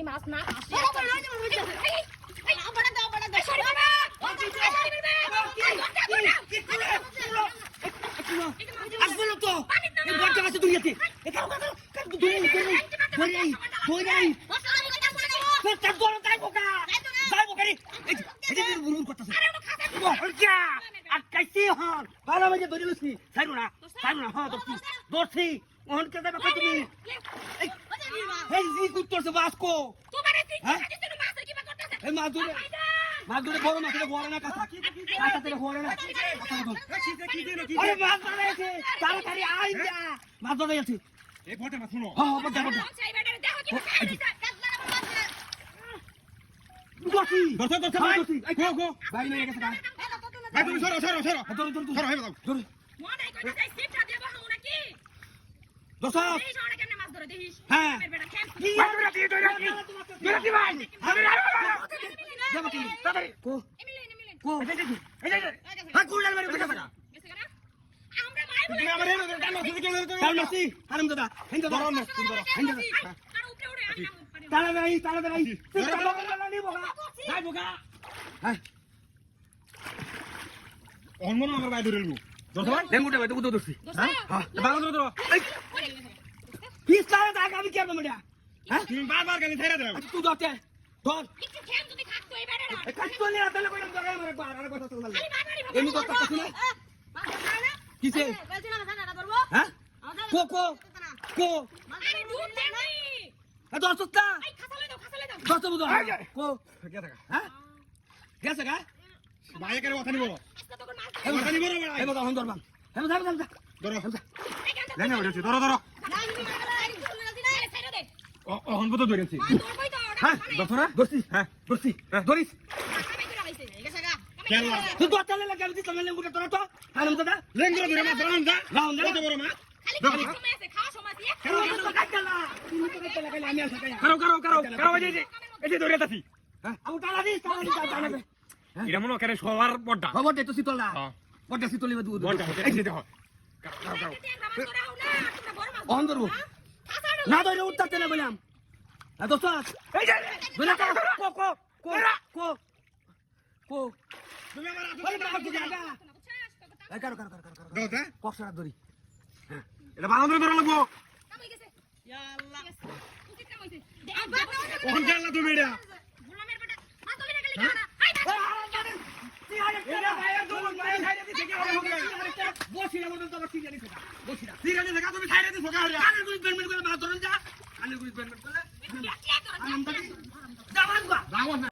যদি মাছ না আসে আসব না তো এই আছে দুনিয়াতে আটকাইছি হন ভালো বাজে ধরে লুছি ছাইরো না হ্যাঁ দর্শি দর্শি ওহন কে যাবে দিন এই জি কুত্তরছে বাসকো? তোমারে ঠিক হ্যাঁ? আছে তুমি মাছের কি করতেছ? এই মাছ ধরে মাছ ধরে বড় মাছ ধরে না। কাঁচা কাঁচা ধরে বড় না আরে মাছ ধরে আছে। তাড়াতাড়ি আই যা মাছ ধরে আছে। এই বটে মাছ শুনো। হ্যাঁ হ্যাঁ বড় বড় দেখো কি খাইছে দর্শি দর্শক দর্শক হ্যাঁ, ভাই। দর্শি। এই, গো গো ভাই নিয়ে গেছে ভাই তুমি সরো সরো সরো। ধরে ধরে সরো হেবে দাও ধরে। মনে কইতে যাই সিটটা দেব। হ্যাঁ। তাড়াতাড়ি। যে হ্যাঁ হ্যাঁ। অন্য আমার ভাই ধরে লু দর্শক ভাই লেঙ্গুটা ভাই তো উদো দছি হ্যাঁ? হ্যাঁ ভালো ধরো ধরো পিস তালা দাগ আমি হ্যাঁ? তুমি বারবার কেন দাও আচ্ছা, তুই ধর একটু যদি থাকতো এই তো নিয়ে তাহলে আর কথা এমনি না কিসে হ্যাঁ? কো কো কো। আরে দুধ দেনি এ দর্শক তা এই খাসালে দাও খাসালে দাও। দর্শক বুঝো কো। কে থাকা হ্যাঁ? গেছে গা? ভাই করে কথা আজকে ধরো ধরো। ধরো হ্যাঁ হ্যাঁ আমি করে ধরে আছে কারও কারও কারও কারও এই যে এই যে ধরে আমি তালা দিস তালা দিস তালা দিস। এটা মনে করে সবার বড়টা খবর দে তো শীতলা হ্যাঁ। বড় শীতলি দুধ। বড়টা এই যে দেখো। না অন ধরবো না। ধরে উঠতে না বললাম। না দোস্ত এই যে ধরে কো কো কো কো কো। তুমি আমার ওই বাবা কি জায়গা বুঝছাস তো কথা এই কারও কারও কারও কারও দাও তা কক্সরা ধরি। এটা ভালো ধরে লাগবো। কাম হই ইয়া আল্লাহ উচিত কাম হইছে ওহন খেলনা তুমি এটা। গোলামের ঠিক আছে কেন ঠিক আছে তুমি সাইডে দিছো, কানের গুলি বেনবেন করে মাছ ধরুন যা। কানে গুলি পেমেন্ট করলে